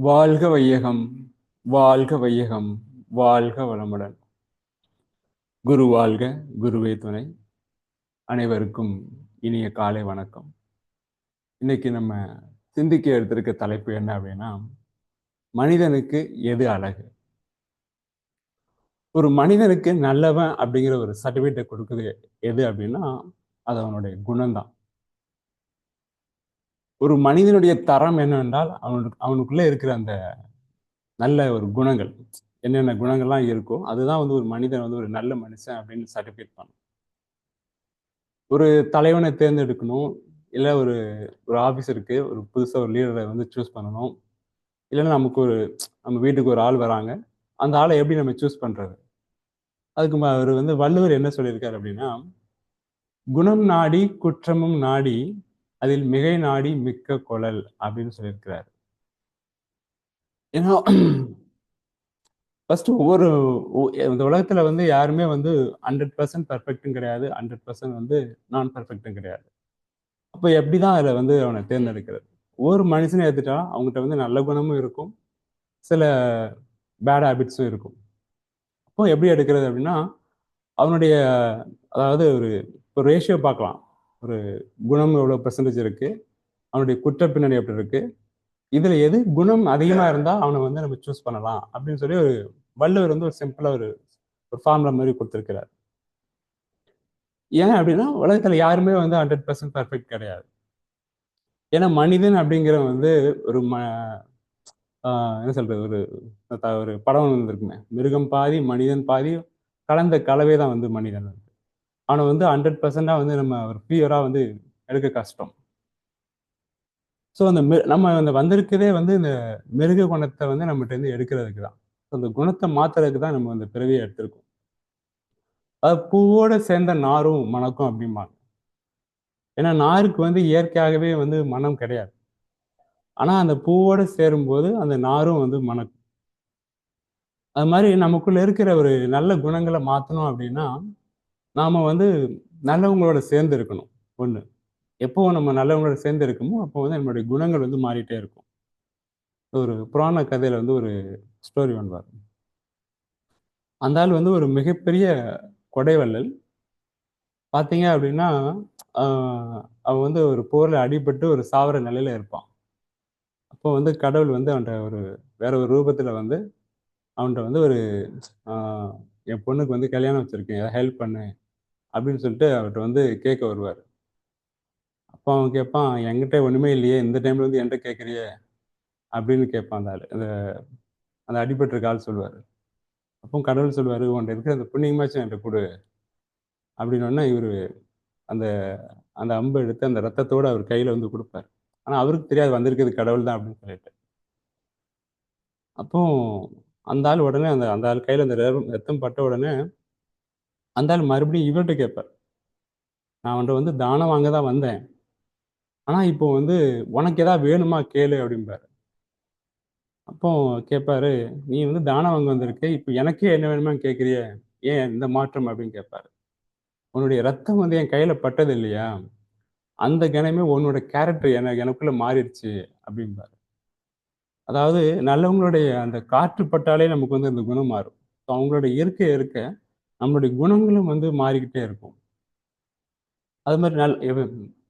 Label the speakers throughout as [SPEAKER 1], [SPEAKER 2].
[SPEAKER 1] வாழ்க வையகம் வாழ்க வையகம் வாழ்க வளமுடன். குரு வாழ்க குருவே துணை. அனைவருக்கும் இனிய காலை வணக்கம். இன்னைக்கு நம்ம சிந்திக்க எடுத்திருக்க தலைப்பு என்ன அப்படின்னா மனிதனுக்கு எது அழகு? ஒரு மனிதனுக்கு நல்லவன் அப்படிங்கிற ஒரு சர்டிஃபிகேட்டை கொடுக்குது எது அப்படின்னா அது அவனுடைய குணம்தான். ஒரு மனிதனுடைய தரம் என்னவென்றால் அவனுக்கு அவனுக்குள்ளே இருக்கிற அந்த நல்ல ஒரு குணங்கள். என்னென்ன குணங்கள்லாம் இருக்கோ அதுதான் வந்து ஒரு மனிதன் வந்து ஒரு நல்ல மனுஷன் அப்படின்னு சர்டிஃபிகேட் பண்ணும். ஒரு தலைவனை தேர்ந்தெடுக்கணும் இல்லை ஒரு ஒரு ஆஃபீஸருக்கு ஒரு புதுசாக ஒரு லீடரை வந்து சூஸ் பண்ணணும். இல்லைன்னா நமக்கு ஒரு நம்ம வீட்டுக்கு ஒரு ஆள் வராங்க. அந்த ஆளை எப்படி நம்ம சூஸ் பண்ணுறது அதுக்கு அவர் வந்து வள்ளுவர் என்ன சொல்லியிருக்காரு அப்படின்னா குணம் நாடி குற்றமும் நாடி அதில் மிகை நாடி மிக்க கொழல் அப்படின்னு சொல்லியிருக்கிறார். ஏன்னா ஃபர்ஸ்ட் ஒவ்வொரு இந்த உலகத்துல வந்து யாருமே வந்து ஹண்ட்ரட் பர்சன்ட் பர்ஃபெக்டும் கிடையாது ஹண்ட்ரட் பர்சன்ட் வந்து நான் பர்ஃபெக்டும் கிடையாது. அப்போ எப்படிதான் அதில் வந்து அவனை தேர்ந்தெடுக்கிறது? ஒவ்வொரு மனுஷனை எடுத்துட்டா அவங்ககிட்ட வந்து நல்ல குணமும் இருக்கும் சில பேட் ஹேபிட்ஸும் இருக்கும். அப்போ எப்படி எடுக்கிறது அப்படின்னா அவனுடைய அதாவது ஒரு இப்போ ரேஷியோ பார்க்கலாம். ஒரு குணம் எவ்வளோ பர்சன்டேஜ் இருக்கு? அவனுடைய குற்ற பின்னணி எப்படி இருக்கு? இதுல எது குணம் அதிகமாக இருந்தால் அவனை வந்து நம்ம சூஸ் பண்ணலாம் அப்படின்னு சொல்லி ஒரு வள்ளுவர் வந்து ஒரு சிம்பிளாக ஒரு ஒரு ஃபார்முலா மாதிரி கொடுத்துருக்கிறார். ஏன் அப்படின்னா உலகத்தில் யாருமே வந்து ஹண்ட்ரட் பர்சன்ட் பர்ஃபெக்ட் கிடையாது. ஏன்னா மனிதன் அப்படிங்கிற வந்து ஒரு ம என்ன சொல்றது? ஒரு ஒரு படம் வந்துருக்குமே. மிருகம் பாதி மனிதன் பாதி கலந்த கலவை தான் வந்து மனிதன். ஆனால் வந்து ஹண்ட்ரட் பர்சண்டாக வந்து நம்ம ஒரு பியூராக வந்து எடுக்க கஷ்டம். ஸோ அந்த நம்ம அந்த வந்திருக்கதே வந்து இந்த மிருக குணத்தை வந்து நம்மகிட்ட இருந்து எடுக்கிறதுக்கு தான். அந்த குணத்தை மாத்துறதுக்கு தான் நம்ம அந்த பிறவியை எடுத்திருக்கோம். அது பூவோட சேர்ந்த நாரும் மணக்கும் அப்படிம்பாங்க. ஏன்னா நாருக்கு வந்து இயற்கையாகவே வந்து மனம் கிடையாது. ஆனால் அந்த பூவோட சேரும்போது அந்த நாரும் வந்து மணக்கும். அது மாதிரி நமக்குள்ள இருக்கிற ஒரு நல்ல குணங்களை மாற்றணும் அப்படின்னா நாம் வந்து நல்லவங்களோட சேர்ந்து இருக்கணும் ஒன்று எப்போ நம்ம நல்லவங்களோட சேர்ந்து இருக்கமோ அப்போ வந்து நம்மளுடைய குணங்கள் வந்து மாறிட்டே இருக்கும். ஒரு புராண கதையில் வந்து ஒரு ஸ்டோரி பண்ணுவார் அந்த ஆள் வந்து ஒரு மிகப்பெரிய கொடைவள்ளல். பார்த்தீங்க அப்படின்னா அவன் வந்து ஒரு போரில் அடிபட்டு ஒரு சாவர நிலையில் இருப்பான். அப்போ வந்து கடவுள் வந்து அவன்கிட்ட ஒரு வேற ஒரு ரூபத்தில் வந்து அவன்கிட்ட வந்து ஒரு என் பொண்ணுக்கு வந்து கல்யாணம் வச்சுருக்கேன். ஏதாவது ஹெல்ப் பண்ணு. அப்படின்னு சொல்லிட்டு அவர்கிட்ட வந்து கேட்க வருவார். அப்போ அவன் கேட்பான் என்கிட்ட ஒன்றுமே இல்லையே இந்த டைமில் வந்து என்கிட்ட கேட்குறியே? அப்படின்னு கேட்பான் அந்த ஆள் அந்த அந்த அடிபட்டிருக்க சொல்லுவார். அப்போ கடவுள் சொல்லுவார் உன்ட்ட இருக்கிற அந்த புண்ணியமாச்சும் என்கிட்ட கொடு. அப்படின்னோடனே இவர் அந்த அந்த அம்பு எடுத்து அந்த ரத்தத்தோடு அவர் கையில் வந்து கொடுப்பார். ஆனால் அவருக்கு தெரியாது வந்திருக்கிறது கடவுள் தான் அப்படின்னு சொல்லிட்டு. அப்போ அந்த ஆள் உடனே அந்த அந்த ஆள் கையில் அந்த ரத்தம் பட்ட உடனே அந்த மறுபடியும் இவர்கிட்ட கேட்பார் நான் அவன்கிட்ட வந்து தானம் வாங்க தான் வந்தேன். ஆனால் இப்போ வந்து உனக்கு எதாவது வேணுமா கேளு அப்படிம்பாரு. அப்போ கேட்பாரு நீ வந்து தானம் வாங்க வந்திருக்க இப்போ எனக்கே என்ன வேணுமா கேட்குறிய? ஏன் இந்த மாற்றம்? அப்படின்னு கேட்பாரு. உன்னுடைய ரத்தம் வந்து என் கையில் பட்டது இல்லையா? அந்த கணமே உன்னோட கேரக்டர் எனக்கு எனக்குள்ள மாறிடுச்சு அப்படிம்பாரு. அதாவது நல்லவங்களுடைய அந்த காற்று பட்டாலே நமக்கு வந்து அந்த குணம் மாறும். ஸோ அவங்களோட இயற்கை இருக்க நம்மளுடைய குணங்களும் வந்து மாறிக்கிட்டே இருக்கும். அது மாதிரி நல்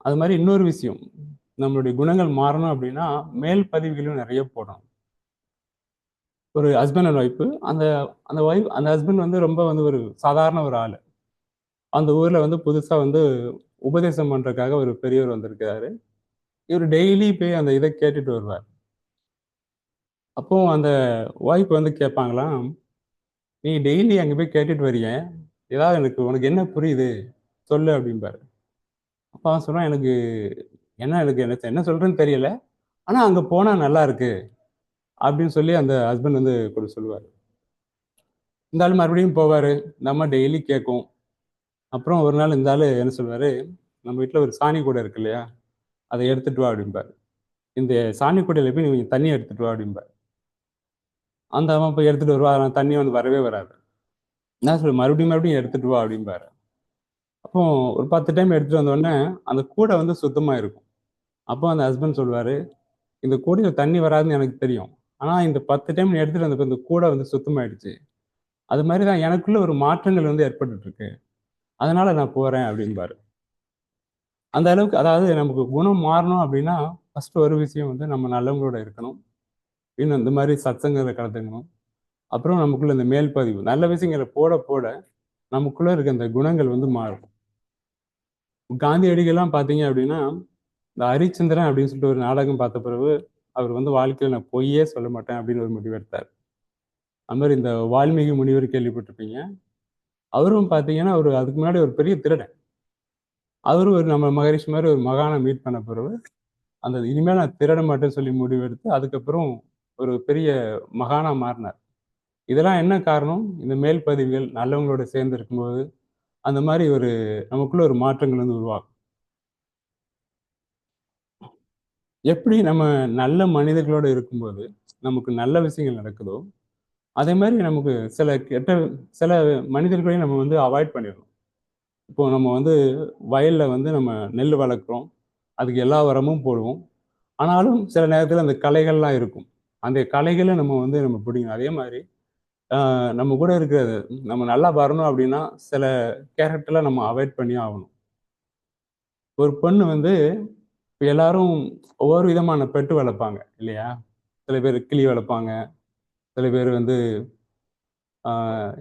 [SPEAKER 1] அது மாதிரி இன்னொரு விஷயம். நம்மளுடைய குணங்கள் மாறணும் அப்படின்னா மேல் பதிவுகளும் நிறைய போடணும். ஒரு ஹஸ்பண்ட் அண்ட் ஒய்ஃபு அந்த அந்த ஒய்ஃப் அந்த ஹஸ்பண்ட் வந்து ரொம்ப வந்து ஒரு சாதாரண ஒரு ஆள். அந்த ஊரில் வந்து புதுசாக வந்து உபதேசம் பண்ணுறதுக்காக ஒரு பெரியவர் வந்திருக்கிறாரு. இவர் டெய்லி போய் அந்த இதை கேட்டுட்டு வருவார். அப்போ அந்த ஒய்ஃப் வந்து கேட்பாங்களாம் நீ டெய்லி அங்கே போய் கேட்டுட்டு வரிய. ஏதாவது எனக்கு உனக்கு என்ன புரியுது? சொல்லு அப்படிம்பாரு. அப்போ அவன் சொன்னான் எனக்கு என்ன எனக்கு என்ன என்ன சொல்கிறேன்னு தெரியல. ஆனால் அங்கே போனால் நல்லா இருக்கு. அப்படின்னு சொல்லி அந்த ஹஸ்பண்ட் வந்து கொடு சொல்லுவார். இந்த ஆள் மறுபடியும் போவார். இந்த அம்மா டெய்லி கேட்கும். அப்புறம் ஒரு நாள் இந்த ஆள் என்ன சொல்வார் நம்ம வீட்டில் ஒரு சாணி கூடை இருக்கு இல்லையா? அதை எடுத்துட்டு வா அப்படிம்பார். இந்த சாணி கூடையில் போய் நீங்கள் தண்ணி எடுத்துட்டு வா அப்படிம்பார். அந்த அம்மா போய் எடுத்துட்டு வருவா தண்ணி வந்து வரவே வராது. என்ன சொல்லு மறுபடியும் மறுபடியும் எடுத்துட்டு வா அப்படிம்பாரு. அப்போ ஒரு பத்து டைம் எடுத்துட்டு வந்தோடனே அந்த கூடை வந்து சுத்தமாக இருக்கும். அப்போ அந்த ஹஸ்பண்ட் சொல்லுவாரு இந்த கூடையில் தண்ணி வராதுன்னு எனக்கு தெரியும். ஆனா இந்த பத்து டைம் எடுத்துட்டு வந்த இந்த கூடை வந்து சுத்தமாயிடுச்சு. அது மாதிரி தான் எனக்குள்ள ஒரு மாற்றங்கள் வந்து ஏற்பட்டுட்டு இருக்கு அதனால நான் போறேன் அப்படின்பாரு அந்த அளவுக்கு அதாவது நமக்கு குணம் மாறணும் அப்படின்னா ஃபர்ஸ்ட் ஒரு விஷயம் வந்து நம்ம நல்லவங்களோட இருக்கணும். இன்னும் இந்த மாதிரி சத்சங்கத்தை கலந்துக்கணும். அப்புறம் நமக்குள்ள இந்த மேல் பதிவு நல்ல விஷயங்களை போட போட நமக்குள்ள இருக்க அந்த குணங்கள் வந்து மாறும். காந்தியடிகள்லாம் பார்த்தீங்க அப்படின்னா இந்த ஹரிச்சந்திரன் அப்படின்னு சொல்லிட்டு ஒரு நாடகம் பார்த்த பிறகு அவர் வந்து வாழ்க்கையில் நான் பொய்யே சொல்ல மாட்டேன் அப்படின்னு ஒரு முடிவு எடுத்தார். அது மாதிரி இந்த வால்மீகி முனிவர் கேள்விப்பட்டிருப்பீங்க. அவரும் பார்த்தீங்கன்னா அவர் அதுக்கு முன்னாடி ஒரு பெரிய திருடன். அவரும் ஒரு நம்ம மகரிஷி மாதிரி ஒரு மகானை மீட் பண்ண பிறகு அந்த இனிமேல் நான் திருட மாட்டேன்னு சொல்லி முடிவெடுத்து அதுக்கப்புறம் ஒரு பெரிய மகானா மாறினார். இதெல்லாம் என்ன காரணம்? இந்த மேல் பதிவுகள் நல்லவங்களோட சேர்ந்து இருக்கும்போது அந்த மாதிரி ஒரு நமக்குள்ள ஒரு மாற்றங்கள் வந்து உருவாகும். எப்படி நம்ம நல்ல மனிதர்களோட இருக்கும்போது நமக்கு நல்ல விஷயங்கள் நடக்குதோ அதே மாதிரி நமக்கு சில கெட்ட சில மனிதர்களையும் நம்ம வந்து அவாய்ட் பண்ணிடணும். இப்போ நம்ம வந்து வயலில் வந்து நம்ம நெல் வளர்க்குறோம் அதுக்கு எல்லா உரமும் போடுவோம். ஆனாலும் சில நேரத்தில் அந்த களைகள்லாம் இருக்கும். அந்த கலைகளை நம்ம வந்து நம்ம பிடிக்கணும். அதே மாதிரி ஆஹ் நம்ம கூட இருக்கிறது நம்ம நல்லா வரணும் அப்படின்னா சில கேரக்டர்லாம் நம்ம அவாய்ட் பண்ணி ஆகணும். ஒரு பொண்ணு வந்து எல்லாரும் ஒவ்வொரு விதமான பெட்டு வளர்ப்பாங்க இல்லையா? சில பேர் கிளி வளர்ப்பாங்க சில பேர் வந்து ஆஹ்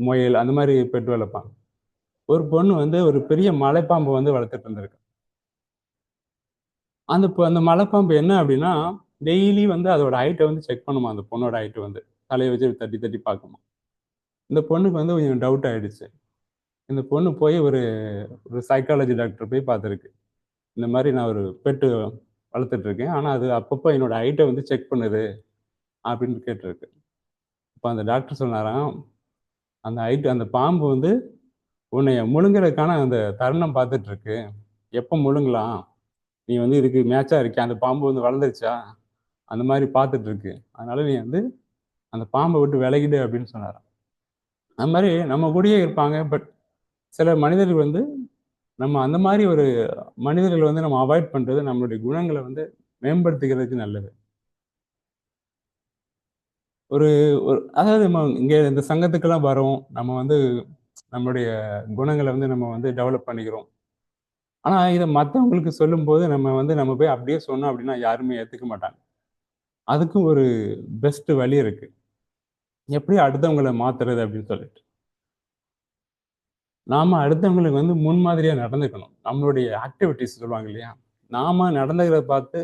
[SPEAKER 1] முயல் அந்த மாதிரி பெட்டு வளர்ப்பாங்க. ஒரு பொண்ணு வந்து ஒரு பெரிய மலைப்பாம்பை வந்து வளர்த்துட்டு இருந்திருக்கு. அந்த அந்த மலைப்பாம்பு என்ன அப்படின்னா டெய்லி வந்து அதோட ஹைட்டை வந்து செக் பண்ணுமா? அந்த பொண்ணோட ஹைட்டை வந்து. தலையை வச்சு தட்டி தட்டி பார்க்குமா? இந்த பொண்ணுக்கு வந்து கொஞ்சம் டவுட் ஆயிடுச்சு. இந்த பொண்ணு போய் ஒரு ஒரு சைக்காலஜி டாக்டர் போய் பார்த்துருக்கு. இந்த மாதிரி நான் ஒரு பெட்டு வளர்த்துட்டு இருக்கேன். ஆனால் அது அப்பப்போ என்னோட ஹைட்டை வந்து செக் பண்ணுது அப்படின்னு கேட்டிருக்கு. இப்போ அந்த டாக்டர் சொன்னாராம் அந்த ஹைட் அந்த பாம்பு வந்து உன்னை முழுங்கிறதுக்கான அந்த தருணம் பார்த்துட்ருக்கு எப்போ முழுங்கலாம்? நீ வந்து இதுக்கு மேட்சாக இருக்கியா? அந்த பாம்பு வந்து வளர்ந்துருச்சா? அந்த மாதிரி பார்த்துட்டு இருக்கு. அதனால நீ வந்து அந்த பாம்பை விட்டு விலகிடு அப்படின்னு சொன்னாராம். அந்த மாதிரி நம்ம கூடயே இருப்பாங்க பட் சில மனிதர்கள் வந்து நம்ம அந்த மாதிரி ஒரு மனிதர்களை வந்து நம்ம அவாய்ட் பண்றது நம்மளுடைய குணங்களை வந்து மேம்படுத்திக்கிறதுக்கு நல்லது. ஒரு ஒரு அதாவது நம்ம இங்கே இந்த சங்கத்துக்கெல்லாம் வரோம் நம்ம வந்து நம்மளுடைய குணங்களை வந்து நம்ம வந்து டெவலப் பண்ணிக்கிறோம். ஆனால் இதை மற்றவங்களுக்கு சொல்லும்போது நம்ம வந்து நம்ம போய் அப்படியே சொன்னோம் அப்படின்னா யாருமே ஏற்றுக்க மாட்டாங்க. அதுக்கும் ஒரு பெஸ்ட் வழி இருக்கு. எப்படி அடுத்தவங்களை மாத்துறது அப்படின்னு சொல்லிட்டு. நாம அடுத்தவங்களுக்கு வந்து முன்மாதிரியா நடந்துக்கணும். நம்மளுடைய ஆக்டிவிட்டிஸ் சொல்லுவாங்க இல்லையா? நாம நடந்துக்கிறத பார்த்து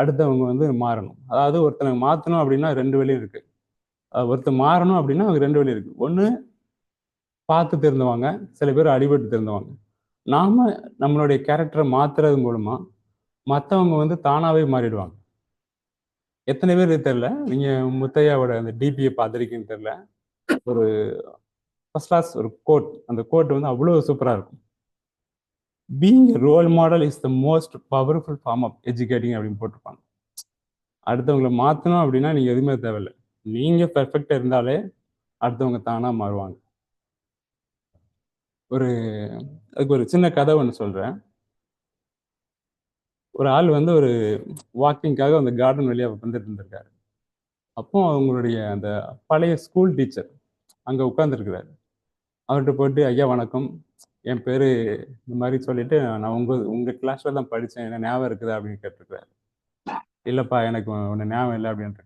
[SPEAKER 1] அடுத்தவங்க வந்து மாறணும். அதாவது ஒருத்தனை மாத்தணும் அப்படின்னா ரெண்டு வழி இருக்கு. ஒருத்தர் ஒருத்தன் மாறணும் அப்படின்னா அவங்க ரெண்டு வழி இருக்கு. ஒண்ணு பார்த்து திருந்துவாங்க சில பேர் அடிபட்டு திருந்துவாங்க. நாம நம்மளுடைய கேரக்டரை மாத்துறது மூலமா மற்றவங்க வந்து தானாவே மாறிடுவாங்க. எத்தனை பேர் தெரியல. நீங்க முத்தையாவோட அந்த டிபியை பார்த்துருக்கீங்கன்னு தெரியல. ஒரு ஃபர்ஸ்ட் கிளாஸ் ஒரு கோட் அந்த கோட் வந்து அவ்வளோ சூப்பராக இருக்கும். Being role model is the most powerful form of educating அப்படின்னு போட்டிருப்பாங்க. அடுத்தவங்களை மாற்றணும் அப்படின்னா நீங்கள் எதுவுமே தேவையில்லை. நீங்கள் பெர்ஃபெக்டாக இருந்தாலே அடுத்தவங்க தானாக மாறுவாங்க. ஒரு அதுக்கு ஒரு சின்ன கதை ஒன்று சொல்கிறேன் ஒரு ஆள் வந்து ஒரு வாக்கிங்காக அந்த கார்டன் வழியாக வந்துட்டு இருந்திருக்காரு. அப்போ அவங்களுடைய அந்த பழைய ஸ்கூல் டீச்சர் அங்கே உட்காந்துருக்கிறார் அவர்கிட்ட போயிட்டு ஐயா வணக்கம். என் பேர் இந்த மாதிரி சொல்லிட்டு நான் உங்கள் உங்கள் கிளாஸில் தான் படித்தேன் என்ன ஞாபகம் இருக்குதா? அப்படின்னு கேட்டிருக்கிறாரு. இல்லைப்பா எனக்கு ஒன்று ஞாபகம் இல்லை. அப்படின்னு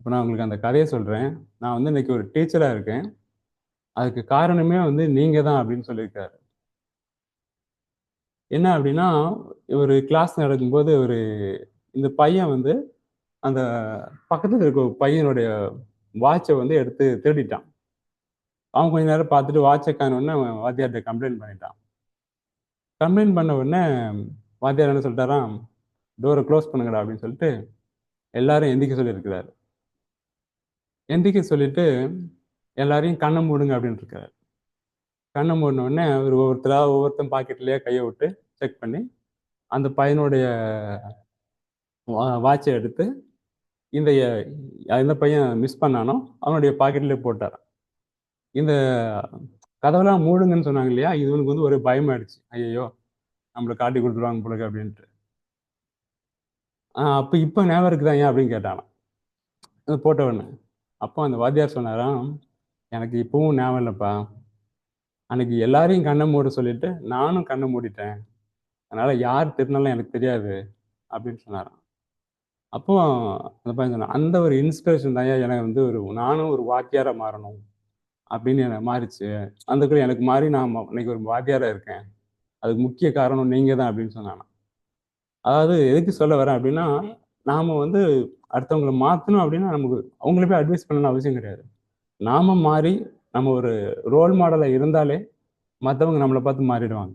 [SPEAKER 1] இப்போ நான் உங்களுக்கு அந்த கதையை சொல்கிறேன் நான் வந்து இன்னைக்கு ஒரு டீச்சராக இருக்கேன். அதுக்கு காரணமே வந்து நீங்கள் தான் அப்படின்னு சொல்லியிருக்காரு. என்ன அப்படின்னா ஒரு கிளாஸ் நடக்கும்போது ஒரு இந்த பையன் வந்து அந்த பக்கத்தில் இருக்க பையனுடைய வாட்சை வந்து எடுத்து திருடிட்டான். அவன் கொஞ்ச நேரம் பார்த்துட்டு வாட்சை காணோடனே அவன் வாத்தியார்கிட்ட கம்ப்ளைண்ட் பண்ணிட்டான். கம்ப்ளைண்ட் பண்ண உடனே வாத்தியார் என்ன சொல்லிட்டாராம் டோரை க்ளோஸ் பண்ணுங்கடா அப்படின்னு சொல்லிட்டு எல்லாரும் எந்திக்க சொல்லியிருக்கிறார். எந்திக்க சொல்லிட்டு எல்லாரையும் கண்ணை மூடுங்க அப்படின்னு இருக்காரு. கண்ணை மூடின உடனே அவர் ஒவ்வொருத்தராக ஒவ்வொருத்தன் பாக்கெட்லேயே கையை விட்டு செக் பண்ணி அந்த பையனுடைய வாட்சை எடுத்து இந்த எந்த பையன் மிஸ் பண்ணானோ அவனுடைய பாக்கெட்லேயே போட்டார் இந்த கதவெல்லாம் மூடுங்கன்னு சொன்னாங்க இல்லையா? இது இவனுக்கு வந்து ஒரு பயமாயிடுச்சு. ஐயோ நம்மளை காட்டி கொடுத்துருவாங்க போலக்கு அப்படின்ட்டு. அப்போ இப்போ ஞாபகம் இருக்குதா ஏன் அப்படின்னு கேட்டானான் அது போட்ட உடனே அப்போ அந்த வாத்தியார் சொன்னாராம் எனக்கு இப்பவும் ஞாபகம் இல்லைப்பா. அன்னைக்கு எல்லாரையும் கண்ணை மூட சொல்லிட்டு நானும் கண்ணை மூடிட்டேன். அதனால் யார் திருநாளும் எனக்கு தெரியாது அப்படின்னு சொன்னாராம். அப்போ அந்த பையன் சொன்னான் அந்த ஒரு இன்ஸ்பிரேஷன் தான் எனக்கு வந்து ஒரு நானும் ஒரு வாத்தியாராக மாறணும் அப்படின்னு எனக்கு மாறிச்சு. அந்த எனக்கு மாறி நான் இன்னைக்கு ஒரு வாத்தியாராக இருக்கேன். அதுக்கு முக்கிய காரணம் நீங்க தான் அப்படின்னு சொன்னானா அதாவது எதுக்கு சொல்ல வரேன் அப்படின்னா நாம வந்து அடுத்தவங்களை மாற்றணும் அப்படின்னா நமக்கு அவங்கள போய் அட்வைஸ் பண்ணணும் அவசியம் கிடையாது. நாம மாறி நம்ம ஒரு ரோல் மாடலாக இருந்தாலே மற்றவங்க நம்மளை பார்த்து மாறிடுவாங்க.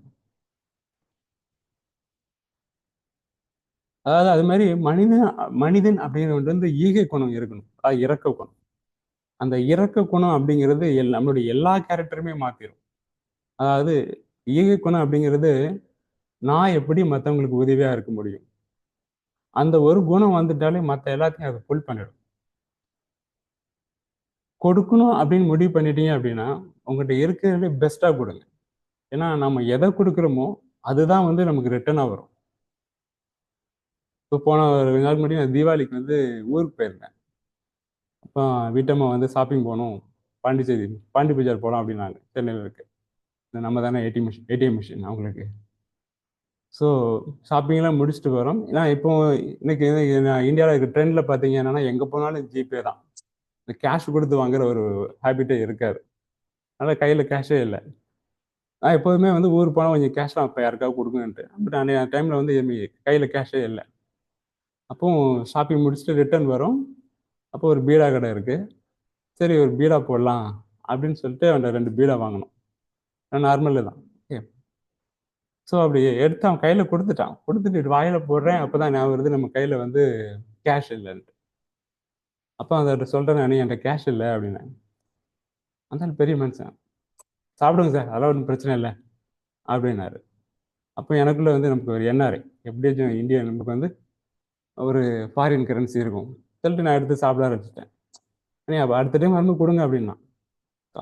[SPEAKER 1] அதாவது அது மாதிரி மனிதன் மனிதன் அப்படிங்கிறது வந்து ஈகை குணம் இருக்கணும். அதாவது இறக்க குணம். அந்த இறக்க குணம் அப்படிங்கிறது எல் நம்மளுடைய எல்லா கேரக்டருமே மாற்றிடும் அதாவது ஈகை குணம் அப்படிங்கிறது நான் எப்படி மற்றவங்களுக்கு உதவியா இருக்க முடியும்? அந்த ஒரு குணம் வந்துட்டாலே மற்ற எல்லாத்தையும் அதை ஃபுல் பண்ணிடும். கொடுக்கணும் அப்படின்னு முடிவு பண்ணிட்டீங்க அப்படின்னா உங்கள்கிட்ட இருக்கிறதுலே பெஸ்ட்டாக கொடுங்க. ஏன்னா நம்ம எதை கொடுக்குறோமோ அதுதான் வந்து நமக்கு ரிட்டர்னாக வரும். இப்போ போன ஒரு ரெண்டு நாள் முன்னாடி நான் தீபாவளிக்கு வந்து ஊருக்கு போயிருந்தேன். அப்போ வீட்டம்மா வந்து ஷாப்பிங் போகணும் பாண்டிச்சேரி பாண்டி பஜார் போகலாம் அப்படின்னாங்க. சென்னையில் இருக்கு. இந்த நம்ம தானே ஏடிஎம் மிஷின் ஏடிஎம் மிஷின் அவங்களுக்கு. ஸோ ஷாப்பிங்லாம் முடிச்சுட்டு வரோம் ஏன்னா இப்போ இன்னைக்கு இந்தியாவில் இருக்க ட்ரெண்டில் பார்த்தீங்க என்னன்னா எங்கே போனாலும் ஜிபே தான். இந்த கேஷ் கொடுத்து வாங்குற ஒரு ஹேபிட்டே இருக்காது. அதனால் கையில் கேஷே இல்லை. நான் எப்போதுமே வந்து ஊர் போனால் கொஞ்சம் கேஷ்லாம் இப்போ யாருக்காவது கொடுங்கன்ட்டு பட் அந்த டைமில் வந்து கையில் கேஷே இல்லை. அப்போ ஷாப்பிங் முடிச்சுட்டு ரிட்டர்ன் வரும். அப்போ ஒரு பீடா கடை இருக்குது சரி ஒரு பீடா போடலாம் அப்படின்னு சொல்லிட்டு அவன்கிட்ட ரெண்டு பீடா வாங்கினோம் நார்மலு தான். ஓகே ஸோ அப்படி எடுத்து அவன் கையில் கொடுத்துட்டான். கொடுத்துட்டு வாயில் போடுறேன். அப்போ தான் ஞாபகம் வருது நம்ம கையில் வந்து கேஷ் இல்லைன்ட்டு. அப்போ அதை சொல்கிறேன் நான் என்கிட்ட கேஷ் இல்லை அப்படின்னேன் அந்த பெரிய மனுஷன். சாப்பிடுங்க சார் அதெல்லாம் ஒன்றும் பிரச்சனை இல்லை அப்படின்னாரு. அப்போ எனக்குள்ளே வந்து நமக்கு ஒரு என்ஆர்ஐ. எப்படியாச்சும் இந்தியா நமக்கு வந்து ஒரு ஃபாரின் கரன்சி இருக்கும். சொல்லிட்டு நான் எடுத்து சாப்பிட ஆரம்பிச்சிட்டேன். அப்போ அடுத்த டைம் வரும்போது கொடுங்க அப்படின்னா.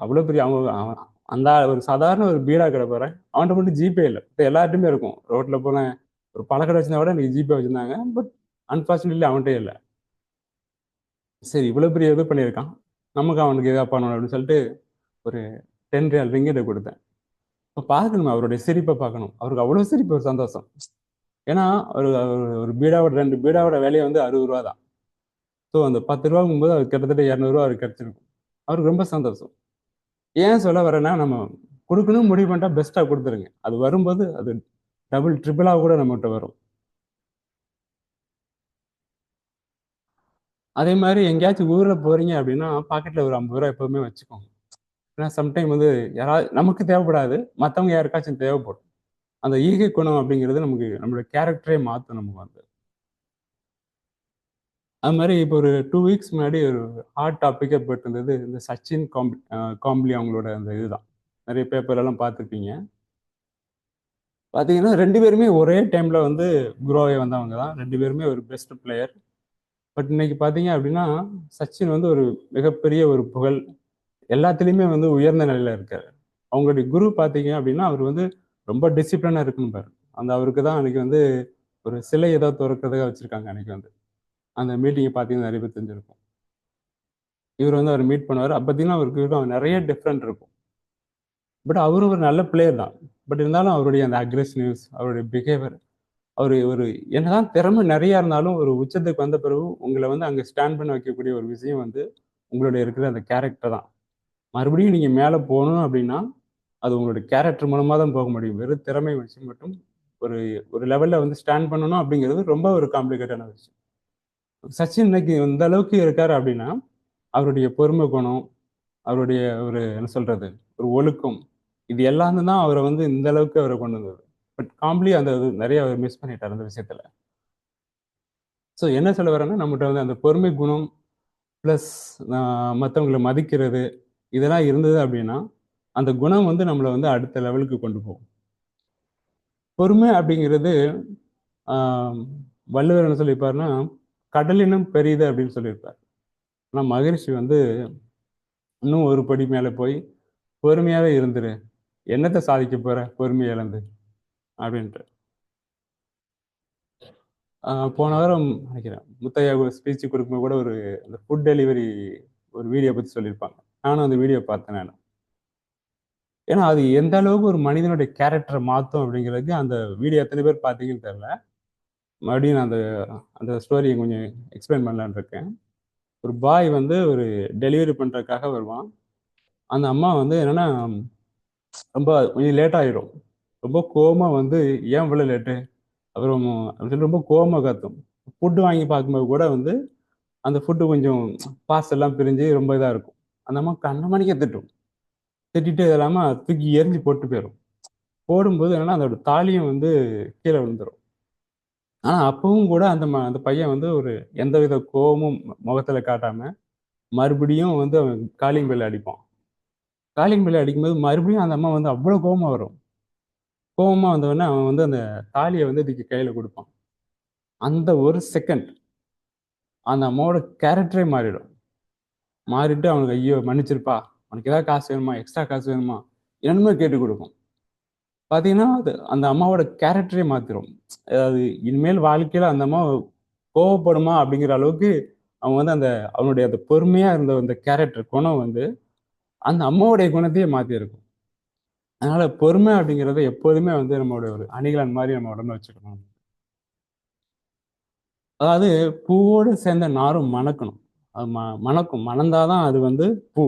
[SPEAKER 1] அவ்வளோ பெரிய அவங்க அந்த ஒரு சாதாரண ஒரு பீடா கடை போகிறேன் அவன்கிட்ட மட்டும் ஜிபே இல்லை. இப்போ எல்லார்ட்டையுமே இருக்கும். ரோட்டில் போனேன் ஒரு பழக்கடை வச்சிருந்தா கூட எனக்கு ஜிபே வச்சுருந்தாங்க. பட் அன்ஃபார்ச்சுனேட்லி அவன்கிட்ட இல்லை. சரி இவ்வளோ பெரிய இது பண்ணியிருக்கான். நமக்கு அவனுக்கு எதாவது பண்ணணும் அப்படின்னு சொல்லிட்டு ஒரு டென் ரியல் ரிங்கிட்ட கொடுத்தேன். இப்போ பார்க்கணுமே அவருடைய சிரிப்பை பார்க்கணும். அவருக்கு அவ்வளோ சிரிப்பு ஒரு சந்தோஷம். ஏன்னா ஒரு ஒரு- பீடாவோட ரெண்டு பீடாவோட விலையை வந்து அறுபது ரூபா தான். ஸோ அந்த பத்து ரூபாங்கும் போது அது கிட்டத்தட்ட இரநூறுவா அவருக்கு கிடைச்சிருக்கும். அவருக்கு ரொம்ப சந்தோஷம். ஏன் சொல்ல வரேன்னா நம்ம கொடுக்கணும் முடிவு பண்ணிட்டா பெஸ்ட்டாக கொடுத்துருங்க. அது வரும்போது அது டபுள் ட்ரிபிளாக கூட நம்மகிட்ட வரும். அதே மாதிரி எங்கேயாச்சும் ஊரில் போகிறீங்க அப்படின்னா பாக்கெட்டில் ஒரு ஐம்பது ரூபா எப்போவுமே வச்சுக்கோங்க. ஏன்னா சம்டைம் வந்து யாராவது நமக்கு தேவைப்படாது. மற்றவங்க யாருக்காச்சும் தேவைப்படும். அந்த ஈகை குணம் அப்படிங்கிறது நமக்கு நம்மளோட கேரக்டரே மாற்றும் நமக்கு வந்து. அது மாதிரி இப்போ ஒரு டூ வீக்ஸ் முன்னாடி ஒரு ஹாட் டாப்பிக்காக போயிட்டு இருந்தது இந்த சச்சின் காம்பி காம்ப்ளி அவங்களோட அந்த இதுதான். நிறைய பேப்பர் பார்த்துருப்பீங்க. பார்த்தீங்கன்னா ரெண்டு பேருமே ஒரே டைமில் வந்து குரோவே வந்தவங்க தான். ரெண்டு பேருமே ஒரு பெஸ்ட் பிளேயர் பட் இன்னைக்கு பார்த்தீங்க அப்படின்னா சச்சின் வந்து ஒரு மிகப்பெரிய ஒரு புகழ். எல்லாத்துலேயுமே வந்து உயர்ந்த நிலையில் இருக்கார். அவங்களுடைய குரு பார்த்தீங்க அப்படின்னா அவர் வந்து ரொம்ப டிசிப்ளினாக இருக்கணும் பாரு. அந்த அவருக்கு தான் அன்னைக்கு வந்து ஒரு சிலை ஏதோ திறக்கிறதுக்காக வச்சுருக்காங்க அன்னைக்கு வந்து. அந்த மீட்டிங்கை பார்த்தீங்கன்னா நிறைய பேர் தெரிஞ்சிருக்கும். இவர் வந்து அவர் மீட் பண்ணுவார். அப்போ பார்த்தீங்கன்னா அவருக்கு அவர் நிறைய டிஃப்ரெண்ட் இருக்கும். பட் அவரும் ஒரு நல்ல பிளேயர் தான். பட் இருந்தாலும் அவருடைய அந்த அக்ரெசிவ்ஸ் அவருடைய பிஹேவியர் அவர் ஒரு என்னதான் திறமை நிறையா இருந்தாலும் ஒரு உச்சத்துக்கு வந்த பிறகு உங்களை வந்து அங்கே ஸ்டாண்ட் பண்ண வைக்கக்கூடிய ஒரு விஷயம் வந்து உங்களுடைய இருக்கிற அந்த கேரக்டர் தான். மறுபடியும் நீங்கள் மேலே போகணும் அப்படின்னா அது உங்களுடைய கேரக்டர் மூலமாக தான் போக முடியும். வெறும் திறமை வச்சு மட்டும் ஒரு ஒரு லெவலில் வந்து ஸ்டாண்ட் பண்ணணும் அப்படிங்கிறது ரொம்ப ஒரு காம்ப்ளிகேட்டான விஷயம். சச்சின் இன்னைக்கு இந்த அளவுக்கு இருக்காரு அப்படின்னா அவருடைய பொறுமை குணம் அவருடைய ஒரு என்ன சொல்றது ஒரு ஒழுக்கம் இது எல்லாமே தான் அவரை வந்து இந்த அளவுக்கு அவரை கொண்டு வந்தது. பட் காம்ப்ளி அந்த இது நிறைய அவர் மிஸ் பண்ணிட்டார் அந்த விஷயத்துல. ஸோ என்ன சொல்ல வரேன்னா நம்மகிட்ட வந்து அந்த பொறுமை குணம் ப்ளஸ் மற்றவங்களை மதிக்கிறது இதெல்லாம் இருந்தது அப்படின்னா அந்த குணம் வந்து நம்மளை வந்து அடுத்த லெவலுக்கு கொண்டு போகும். பொறுமை அப்படிங்கிறது வள்ளுவர் என்ன சொல்லியிருப்பாருன்னா கடலினம் பெரியது அப்படின்னு சொல்லியிருப்பார். ஆனால் மகரிஷி வந்து இன்னும் ஒரு படி மேலே போய் பொறுமையாகவே இருந்துரு. என்னத்தை சாதிக்க போற? பொறுமையை இழந்து. அப்படின்ட்டு. போன வாரம் நினைக்கிறேன் முத்தையா ஸ்பீச் கொடுக்கும்போது கூட ஒரு அந்த ஃபுட் டெலிவரி ஒரு வீடியோ பற்றி சொல்லியிருப்பாங்க. நானும் அந்த வீடியோ பார்த்தேன் நான். ஏன்னா அது எந்த அளவுக்கு ஒரு மனிதனுடைய கேரக்டரை மாற்றும் அப்படிங்கிறதுக்கு அந்த வீடியோ எத்தனை பேர் பார்த்தீங்கன்னு தெரில மறுபடியும் நான் அந்த அந்த ஸ்டோரியை கொஞ்சம் எக்ஸ்பிளைன் பண்ணலான்னு இருக்கேன். ஒரு பாய் வந்து ஒரு டெலிவரி பண்ணுறதுக்காக வருவான். அந்த அம்மா வந்து என்னன்னா ரொம்ப கொஞ்சம் லேட் ஆயிடும் ரொம்ப கோவமா வந்து ஏன் இவ்வளோ லேட்டு அப்புறம் அப்படின்னு சொல்லி ரொம்ப கோவமா கத்தும் ஃபுட்டு வாங்கி பார்க்கும்போது கூட வந்து அந்த ஃபுட்டு கொஞ்சம் பாஸ் எல்லாம் பிரிஞ்சு ரொம்ப இதாக இருக்கும். அந்த அம்மா கண்ண மணிக்க திட்டும். திட்டிட்டு இது இல்லாமல் தூக்கி எரிஞ்சு போட்டு போயிடும் போடும்போது என்னன்னா அதோட தாலியும் வந்து கீழே விழுந்துடும் ஆனால் அப்பவும் கூட அந்த ம அந்த பையன் வந்து ஒரு எந்தவித கோபமும் முகத்தில் காட்டாம மறுபடியும் வந்து அவன் காலிங் பெல் அடிப்பான். காலிங் பெல் அடிக்கும்போது மறுபடியும் அந்த அம்மா வந்து அவ்வளோ கோபமாக வரும். கோபமாக வந்தவொடனே அவன் வந்து அந்த தாலியை வந்து இதுக்கு கையில கொடுப்பான். அந்த ஒரு செகண்ட் அந்த அம்மாவோட கேரக்டரே மாறிடும். மாறிட்டு அவனுக்கு ஐயோ மன்னிச்சிருப்பா. உனக்கு ஏதாவது காசு வேணுமா? எக்ஸ்ட்ரா காசு வேணுமா? என்னமே கேட்டு கொடுக்கும். பார்த்தீங்கன்னா அது அந்த அம்மாவோட கேரக்டரே மாத்திரும். அதாவது இனிமேல் வாழ்க்கையில் அந்த அம்மா கோவப்படுமா அப்படிங்கிற அளவுக்கு அவன் வந்து அந்த அவனுடைய அந்த பொறுமையாக இருந்த அந்த கேரக்டர் குணம் வந்து அந்த அம்மாவுடைய குணத்தையே மாற்றிருக்கும் அதனால் அதனால பொறுமை அப்படிங்கிறத எப்போதுமே வந்து நம்மளுடைய ஒரு அணிகலன் மாதிரி நம்ம உடம்புல வச்சுக்கணும். அதாவது பூவோடு சேர்ந்த நாரும் மணக்கணும். அது ம மணக்கும். மணந்தாதான் அது வந்து பூ.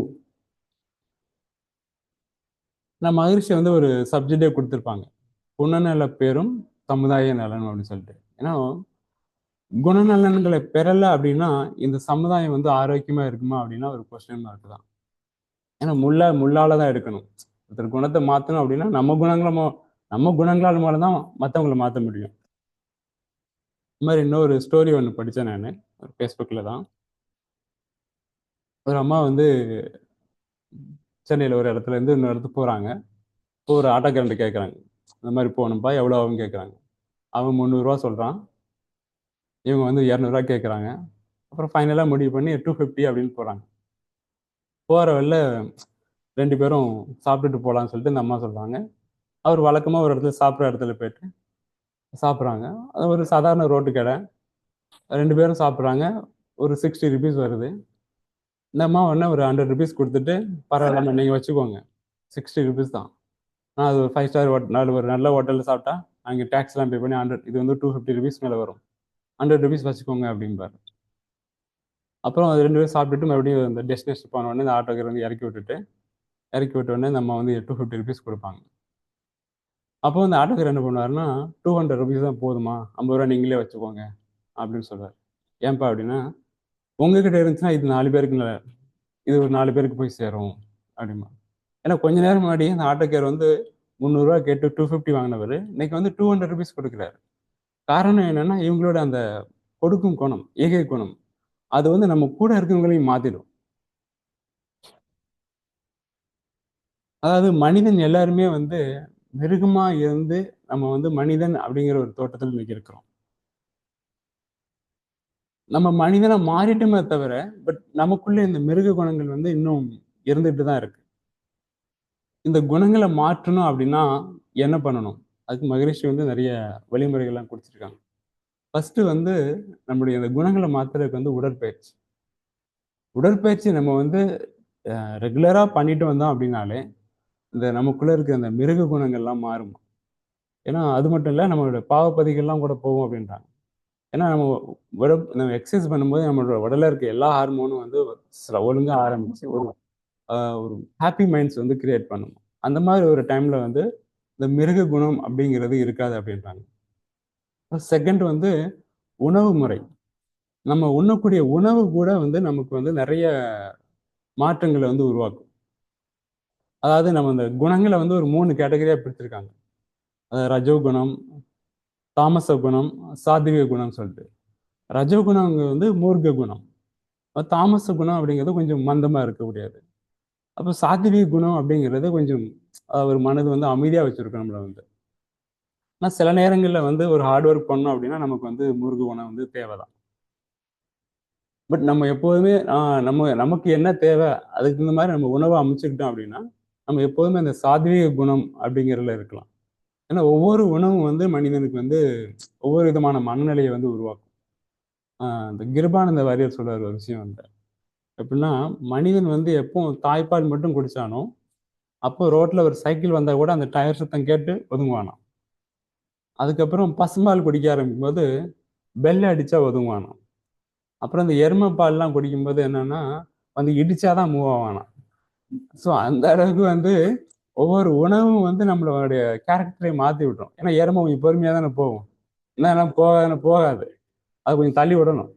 [SPEAKER 1] நான் மகிழ்ச்சி வந்து ஒரு சப்ஜெக்டே கொடுத்துருப்பாங்க. குணநல பேரும் சமுதாய நலன் அப்படின்னு சொல்லிட்டு. ஏன்னா குணநலன்களை பெறலை அப்படின்னா இந்த சமுதாயம் வந்து ஆரோக்கியமா இருக்குமா அப்படின்னா ஒரு கொஸ்டின் மார்க் தான். ஏன்னா முள்ள முள்ளால தான் எடுக்கணும். ஒருத்தர் குணத்தை மாற்றணும் அப்படின்னா நம்ம குணங்களை நம்ம குணங்களால் மூலம் தான் மற்றவங்கள மாற்ற முடியும். இந்த மாதிரி இன்னொரு ஸ்டோரி ஒன்று படித்தேன் நான். ஒரு ஃபேஸ்புக்கில் தான். ஒரு அம்மா வந்து சென்னையில் ஒரு இடத்துல இருந்து இன்னொரு இடத்துக்கு போகிறாங்க இப்போ ஒரு ஆட்டோக்காரன்ட்டு கேட்குறாங்க இந்த மாதிரி போகணும்ப்பா எவ்வளோ ஆகும்னு கேட்குறாங்க அவன் முந்நூறுரூவா சொல்கிறான் இவங்க வந்து இரநூறுவா கேட்குறாங்க அப்புறம் ஃபைனலாக முடிவு பண்ணி டூ ஃபிஃப்டி அப்படின்னு போகிறாங்க போகிற வெளில ரெண்டு பேரும் சாப்பிட்டுட்டு போகலான்னு சொல்லிட்டு இந்த அம்மா சொல்கிறாங்க அவர் வழக்கமாக ஒரு இடத்துல சாப்பிட்ற இடத்துல போயிட்டு சாப்பிட்றாங்க. அது ஒரு சாதாரண ரோட்டு கடை. ரெண்டு பேரும் சாப்பிட்றாங்க. ஒரு சிக்ஸ்டி ருபீஸ் வருது. இந்த அம்மா உடனே ஒரு ஹண்ட்ரட் ருபீஸ் கொடுத்துட்டு பரவாயில்லாம நீங்கள் வச்சுக்கோங்க. சிக்ஸ்டி ருபீஸ் தான். நான் அது ஒரு ஃபைவ் ஸ்டார் நாலு ஒரு நல்ல ஹோட்டலில் சாப்பிட்டா அங்கே டேக்ஸ்லாம் பே பண்ணி ஹண்ட்ரட் இது வந்து டூ ஃபிஃப்டி ருபீஸ் மேலே வரும். ஹண்ட்ரட் ருபீஸ் வச்சுக்கோங்க அப்படிம்பாரு. அப்புறம் அது ரெண்டு பேரும் சாப்பிட்டுட்டு மறுபடியும் அந்த டெஸ்டினேஷன் போன உடனே இந்த ஆட்டோக்காரர் வந்து இறக்கி விட்டுட்டு இறக்கி விட்ட உடனே நம்ம வந்து டூ ஃபிஃப்டி ருபீஸ் கொடுப்பாங்க. அப்போ அந்த ஆட்டோக்கர் என்ன பண்ணுவாருன்னா டூ ஹண்ட்ரட் ருபீஸ் தான் போதுமா ஐம்பது ரூபா நீங்களே வச்சுக்கோங்க அப்படின்னு சொல்லுவார். ஏன்பா அப்படின்னா உங்ககிட்ட இருந்துச்சுன்னா இது நாலு பேருக்கு இது ஒரு நாலு பேருக்கு போய் சேரும் அப்படிமா. ஏன்னா கொஞ்ச நேரம் முன்னாடி அந்த ஆட்டோ கேர் வந்து முந்நூறுரூவா கேட்டு டூ ஃபிஃப்டி வாங்கினவர். இன்னைக்கு வந்து டூ ஹண்ட்ரட் ருபீஸ் கொடுக்குறாரு. காரணம் என்னன்னா இவங்களோட அந்த கொடுக்கும் குணம் ஏகை குணம் அது வந்து நம்ம கூட இருக்கிறவங்களையும் மாத்திடும். அதாவது மனிதன் எல்லாருமே வந்து மிருகமா இருந்து நம்ம வந்து மனிதன் அப்படிங்கிற ஒரு தோட்டத்தில் இன்னைக்கு இருக்கிறோம். நம்ம மனிதனா மாறிட்டோமே தவிர பட் நமக்குள்ள இந்த மிருக குணங்கள் வந்து இன்னும் இருந்துட்டு தான் இருக்கு. இந்த குணங்களை மாற்றணும் அப்படின்னா என்ன பண்ணணும்? அதுக்கு மகரிஷி வந்து நிறைய வழிமுறைகள்லாம் கொடுத்துருக்காங்க. ஃபர்ஸ்ட் வந்து நம்முடைய இந்த குணங்களை மாத்துறதுக்கு வந்து உடற்பயிற்சி. உடற்பயிற்சி நம்ம வந்து ரெகுலரா பண்ணிட்டு வந்தோம் அப்படின்னாலே இந்த நமக்குள்ள இருக்க அந்த மிருக குணங்கள்லாம் மாறும். ஏன்னா அது மட்டும் இல்லை நம்மளோட பாவப்பதிகள்லாம் கூட போகும் அப்படின்றாங்க. ஏன்னா நம்ம உட நம்ம எக்ஸசைஸ் பண்ணும்போது நம்மளோட உடல இருக்க எல்லா ஹார்மோனும் வந்து சில ஒழுங்காக ஆரம்பிச்சு ஒரு ஒரு ஹாப்பி மைண்ட்ஸ் வந்து கிரியேட் பண்ணும். அந்த மாதிரி ஒரு டைம்ல வந்து இந்த மிருக குணம் அப்படிங்கிறது இருக்காது அப்படின்றாங்க. செகண்ட் வந்து உணவு முறை. நம்ம உண்ணக்கூடிய உணவு கூட வந்து நமக்கு வந்து நிறைய மாற்றங்களை வந்து உருவாக்கும். அதாவது நம்ம இந்த குணங்களை வந்து ஒரு மூணு கேட்டகரியா பிரிச்சிருக்காங்க. அதாவது ரஜோ குணம் தாமச குணம் சாத்விக குணம் சொல்லிட்டு. ரஜோ வந்து மூர்க்க குணம். தாமச குணம் அப்படிங்கிறது கொஞ்சம் மந்தமா இருக்கக்கூடியது அப்போ சாத்விக குணம் அப்படிங்கிறது கொஞ்சம் ஒரு மனது வந்து அமைதியா வச்சுருக்கோம் நம்மளை வந்து. ஆனால் சில நேரங்களில் வந்து ஒரு ஹார்ட் ஒர்க் பண்ணோம் அப்படின்னா நமக்கு வந்து முருகு குணம் வந்து தேவைதான். பட் நம்ம எப்போதுமே ஆஹ், நம்ம நமக்கு என்ன தேவை அதுக்கு இந்த மாதிரி நம்ம உணவை அமைச்சுக்கிட்டோம் அப்படின்னா நம்ம எப்போதுமே அந்த சாத்விக குணம் அப்படிங்கிறதுல இருக்கலாம். ஏன்னா ஒவ்வொரு உணவும் வந்து மனிதனுக்கு வந்து ஒவ்வொரு விதமான மனநிலையை வந்து உருவாக்கும். இந்த கிருபானந்த வாரியர் சொல்றாரு ஒரு விஷயம் வந்து. எப்படின்னா மனிதன் வந்து எப்போ தாய்ப்பால் மட்டும் குடிச்சானோ அப்போ ரோட்ல ஒரு சைக்கிள் வந்தா கூட அந்த டயர் சத்தம் கேட்டு ஒதுங்குவானாம். அதுக்கப்புறம் பசும்பால் குடிக்க ஆரம்பிக்கும் போது பெல் அடிச்சா ஒதுங்குவானாம். அப்புறம் இந்த எருமை பால்லாம் குடிக்கும்போது என்னன்னா வந்து இடிச்சாதான் மூவ் ஆவானாம். ஸோ அந்த அளவுக்கு வந்து ஒவ்வொரு உணவும் வந்து நம்மளுடைய கேரக்டரை மாற்றி விட்டுரும் ஏன்னா எருமை கொஞ்சம் பொறுமையாக தானே போகும் என்ன போகாதுன்னு போகாது. அது கொஞ்சம் தள்ளி விடணும்.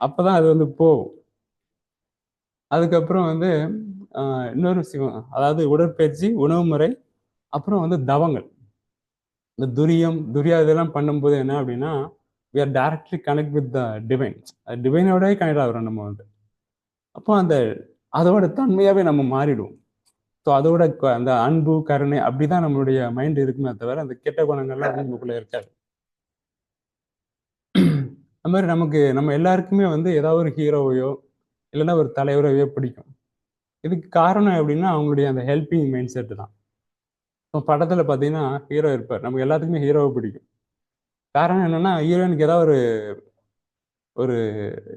[SPEAKER 1] அப்போ தான் அது வந்து போகும். அதுக்கப்புறம் வந்து இன்னொரு விஷயம் அதாவது உடற்பயிற்சி உணவு முறை அப்புறம் வந்து தவங்கள். இந்த துரியம் துரியா இதெல்லாம் பண்ணும்போது என்ன அப்படின்னா we are directly connect with the divine டிவைனோடய connect ஆகிறோம் நம்ம வந்து. அப்போ அந்த அதோட தன்மையாகவே நம்ம மாறிடுவோம். ஸோ அதோட அந்த அன்பு கருணை அப்படிதான் நம்மளுடைய மைண்ட் இருக்குமே தவிர அந்த கெட்ட குணங்கள்லாம் வந்து நமக்குள்ள இருக்காது. அது மாதிரி நமக்கு நம்ம எல்லாருக்குமே வந்து ஏதாவது ஒரு ஹீரோவையோ இல்லைன்னா ஒரு தலைவரையோ பிடிக்கும். இதுக்கு காரணம் எப்படின்னா அவங்களுடைய அந்த ஹெல்பிங் மைண்ட் செட் தான். இப்போ படத்துல பார்த்தீங்கன்னா ஹீரோ இருப்பார். நமக்கு எல்லாத்துக்குமே ஹீரோவை பிடிக்கும். காரணம் என்னன்னா ஹீரோயினுக்கு ஏதாவது ஒரு ஒரு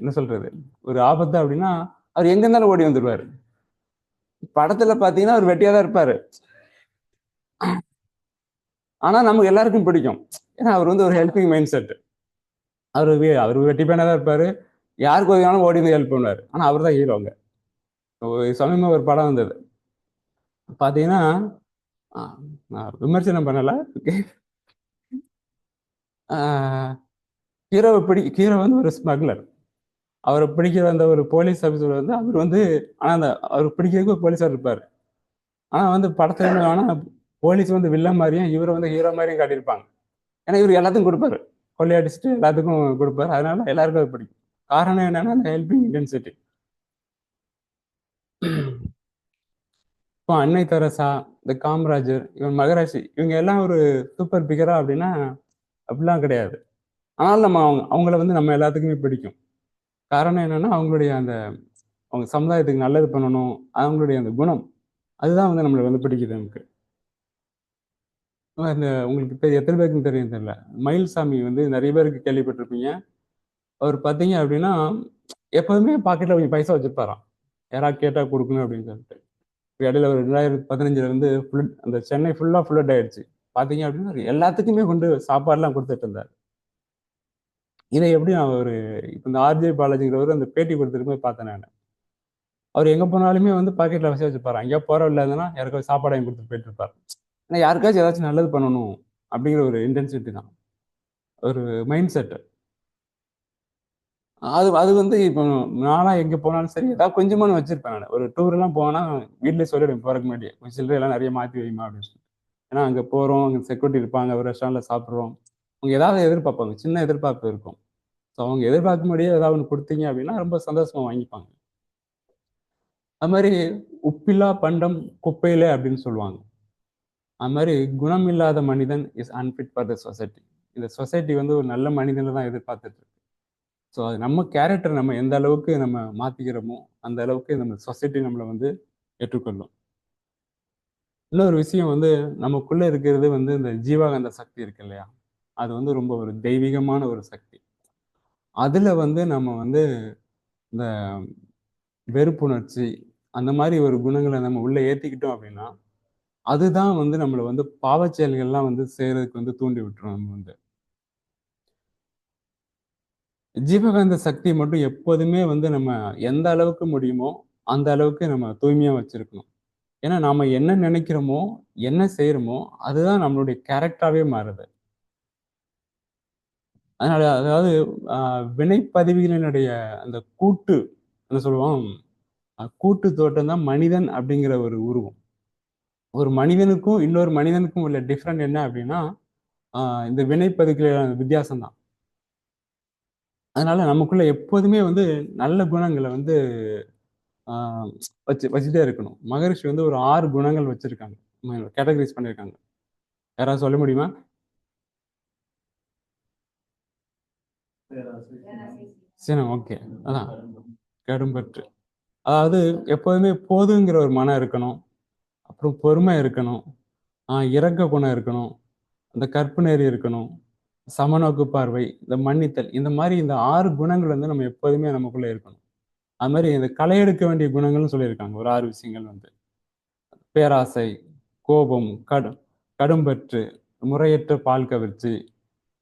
[SPEAKER 1] என்ன சொல்றது? ஒரு ஆபத்து அப்படின்னா அவர் எங்க இருந்தாலும் ஓடி வந்துடுவார் படத்துல பாத்தீங்கன்னா அவர் வெட்டியா தான் இருப்பாரு. ஆனா நமக்கு எல்லாருக்கும் பிடிக்கும். ஏன்னா அவர் வந்து ஒரு ஹெல்பிங் மைண்ட் செட் அவர் அவர் வெட்டி பேனா தான் இருப்பாரு. யாருக்கு உதவினாலும் ஓடி வந்து ஹெல்ப் பண்ணுவார். ஆனா அவர் தான் ஹீரோங்க சமயமா ஒரு படம் வந்தது. பாத்தீங்கன்னா நான் விமர்சனம் பண்ணல. ஹீரோவை பிடி ஹீரோ வந்து ஒரு ஸ்மக்லர் அவரை பிடிக்கிற அந்த ஒரு போலீஸ் ஆஃபீஸர் வந்து அவர் வந்து ஆனால் அந்த அவர் பிடிக்கிறதுக்கு ஒரு போலீஸார் இருப்பார். ஆனா வந்து படத்துல என்ன ஆனால் போலீஸ் வந்து வில்லன் மாதிரியும் இவரை வந்து ஹீரோ மாதிரியும் காட்டியிருப்பாங்க. ஏன்னா இவர் எல்லாத்துக்கும் கொடுப்பாரு. கொள்ளையடிச்சிட்டு எல்லாத்துக்கும் கொடுப்பாரு. அதனால எல்லாருக்கும் அது பிடிக்கும். காரணம் என்னன்னா அந்த ஹெல்பிங் இன்டென்சிட்டி இப்போ அன்னை தெரசா இந்த காமராஜர் இவன் மகராசி இவங்க எல்லாம் ஒரு சூப்பர் பிகரா அப்படின்னா அப்படிலாம் கிடையாது. ஆனால் நம்ம அவங்க அவங்கள வந்து நம்ம எல்லாத்துக்குமே பிடிக்கும். காரணம் என்னன்னா அவங்களுடைய அந்த அவங்க சமுதாயத்துக்கு நல்லது பண்ணணும் அவங்களுடைய அந்த குணம் அதுதான் வந்து நம்மளை வந்து பிடிக்குது நமக்கு. இந்த உங்களுக்கு தெரிய எத்தனை பேருக்குன்னு தெரியும் தெரியல. மயில்சாமி வந்து நிறைய பேருக்கு கேள்விப்பட்டிருப்பீங்க. அவர் பார்த்தீங்க அப்படின்னா எப்போதுமே பாக்கெட்டில் கொஞ்சம் பைசா வச்சுருப்பாராம். யாராவது கேட்டால் கொடுக்கணும் அப்படின்னு சொல்லிட்டு. இப்போ இடையில ஒரு ரெண்டாயிரத்தி பதினஞ்சுல இருந்து ஃபுல் அந்த சென்னை ஃபுல்லாக ஃபுல்லட் ஆயிடுச்சு. பார்த்தீங்க அப்படின்னா அவர் எல்லாத்துக்குமே கொண்டு சாப்பாடுலாம் கொடுத்துட்டு இருந்தார். இதை எப்படி நான் ஒரு இப்போ இந்த ஆர்ஜே பாலாஜிங்கிறவர் அந்த பேட்டி கொடுத்துருக்கும்போது பார்த்தேன் நான். அவர் எங்கே போனாலுமே வந்து பாக்கெட்ல வசதி வச்சுப்பாரு. அங்கேயா போற இல்லாதுன்னா யாருக்காவது சாப்பாடு வாங்கி கொடுத்து போயிட்டு இருப்பார். ஏன்னா யாருக்காச்சும் ஏதாச்சும் நல்லது பண்ணணும் அப்படிங்கிற ஒரு இன்டென்சிட்டி தான். ஒரு மைண்ட் செட் அது அது வந்து இப்போ நானாக எங்கே போனாலும் சரி ஏதாவது கொஞ்சமான வச்சிருப்பேன் நான். ஒரு டூர் எல்லாம் வீட்டிலே சொல்லிடுவேன் போறதுக்கு முன்னாடியே. கொஞ்சம் சில்லறை எல்லாம் நிறைய மாற்றி வைமா அப்படின்னு சொல்லி ஏன்னா அங்கே போகிறோம் அங்கே செக்யூரிட்டி இருப்பாங்க ஒரு ரெஸ்டாரண்ட்டில் சாப்பிட்றோம். அவங்க ஏதாவது எதிர்பார்ப்பாங்க. சின்ன எதிர்பார்ப்பு இருக்கும். ஸோ அவங்க எதிர்பார்க்க முடியாது ஏதாவது ஒன்று கொடுத்தீங்க அப்படின்னா ரொம்ப சந்தோஷமா வாங்கிப்பாங்க. அது மாதிரி உப்பில்லா பண்டம் குப்பையிலே அப்படின்னு சொல்லுவாங்க. அது மாதிரி குணம் இல்லாத மனிதன் is unfit for the society இந்த சொசைட்டி வந்து ஒரு நல்ல மனிதனை தான் எதிர்பார்த்துட்டு இருக்கு. ஸோ அது நம்ம கேரக்டர் நம்ம எந்த அளவுக்கு நம்ம மாற்றிக்கிறோமோ அந்த அளவுக்கு நம்ம சொசைட்டி நம்மளை வந்து ஏற்றுக்கொள்ளும். இன்னொரு விஷயம் வந்து நமக்குள்ளே இருக்கிறது வந்து இந்த ஜீவாகந்த சக்தி இருக்கு இல்லையா? அது வந்து ரொம்ப ஒரு தெய்வீகமான ஒரு சக்தி. அதுல வந்து நம்ம வந்து இந்த வெறுப்புணர்ச்சி அந்த மாதிரி ஒரு குணங்களை நம்ம உள்ள ஏற்றிக்கிட்டோம் அப்படின்னா அதுதான் வந்து நம்மளை வந்து பாவச்செயல்கள்லாம் வந்து செய்யறதுக்கு வந்து தூண்டி விட்டுரும் நம்ம வந்து. ஜீவகாந்த சக்தி மட்டும் எப்போதுமே வந்து நம்ம எந்த அளவுக்கு முடியுமோ அந்த அளவுக்கு நம்ம தூய்மையாக வச்சிருக்கணும். ஏன்னா நாம என்ன நினைக்கிறோமோ என்ன செய்கிறோமோ அதுதான் நம்மளுடைய கேரக்டராகவே மாறுது. அதனால அதாவது வினைப்பதிவுகளினுடைய அந்த கூட்டு என்ன சொல்லுவோம் கூட்டு தோட்டம் தான் மனிதன் அப்படிங்கிற ஒரு உருவம். ஒரு மனிதனுக்கும் இன்னொரு மனிதனுக்கும் உள்ள டிஃப்ரெண்ட் என்ன அப்படின்னா இந்த வினைப்பதுகளின் வித்தியாசம் தான். அதனால நமக்குள்ள எப்போதுமே வந்து நல்ல குணங்களை வந்து வச்சு வச்சுட்டே இருக்கணும். மகரிஷி வந்து ஒரு ஆறு குணங்கள் வச்சிருக்காங்க. கேட்டகரைஸ் பண்ணியிருக்காங்க யாராவது சொல்ல முடியுமா? சினம் ஓகே. அதான். கடும்பற்று. அதாவது எப்போதுமே போதுங்கிற ஒரு மனம் இருக்கணும். அப்புறம் பொறுமை இருக்கணும். ஆஹ் குணம் இருக்கணும். அந்த கற்புநெறி இருக்கணும். சமநோக்கு பார்வை இந்த மன்னித்தல் இந்த மாதிரி இந்த ஆறு குணங்கள் வந்து நம்ம எப்போதுமே நமக்குள்ளே இருக்கணும். அது மாதிரி இந்த களை எடுக்க வேண்டிய குணங்கள்னு சொல்லியிருக்காங்க. ஒரு ஆறு விஷயங்கள் வந்து. பேராசை கோபம் கடும் கடும்பற்று முறையற்ற பால் கவர்ச்சி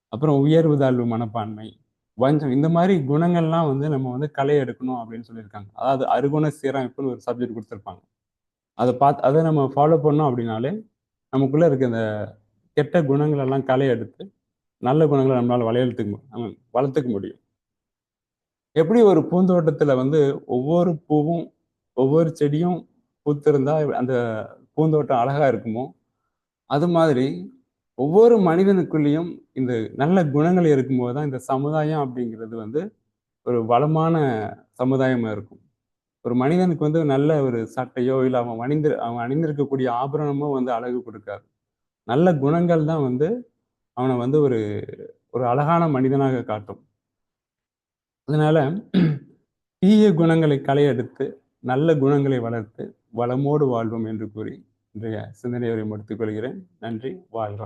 [SPEAKER 1] அப்புறம் உயர்வு தாழ்வு மனப்பான்மை வஞ்சம். இந்த மாதிரி குணங்கள்லாம் வந்து நம்ம வந்து களை எடுக்கணும் அப்படின்னு சொல்லியிருக்காங்க. அதாவது அருகுண சீரமைப்புன்னு ஒரு சப்ஜெக்ட் கொடுத்துருப்பாங்க. அதை பார்த்து அதை நம்ம ஃபாலோ பண்ணோம் அப்படின்னாலே நமக்குள்ளே இருக்க இந்த கெட்ட குணங்கள் எல்லாம் களை எடுத்து நல்ல குணங்களை நம்மளால் வளையலுத்துக்கு நம்ம வளர்த்துக்க முடியும். எப்படி ஒரு பூந்தோட்டத்தில் வந்து ஒவ்வொரு பூவும் ஒவ்வொரு செடியும் பூத்திருந்தா அந்த பூந்தோட்டம் அழகாக இருக்குமோ அது மாதிரி ஒவ்வொரு மனிதனுக்குள்ளேயும் இந்த நல்ல குணங்கள் இருக்கும்போது தான் இந்த சமுதாயம் அப்படிங்கிறது வந்து ஒரு வளமான சமுதாயமாக இருக்கும். ஒரு மனிதனுக்கு வந்து நல்ல ஒரு சட்டையோ இல்லை அவன் அணிந்து அவன் அணிந்திருக்கக்கூடிய ஆபரணமோ வந்து அழகு கொடுக்காது. நல்ல குணங்கள் தான் வந்து அவனை வந்து ஒரு ஒரு அழகான மனிதனாக காட்டும். அதனால தீய குணங்களை களையெடுத்து நல்ல குணங்களை வளர்த்து வளமோடு வாழ்வோம் என்று கூறி இன்றைய சிந்தனையை முடித்துக் கொள்கிறேன். நன்றி. வாழ்க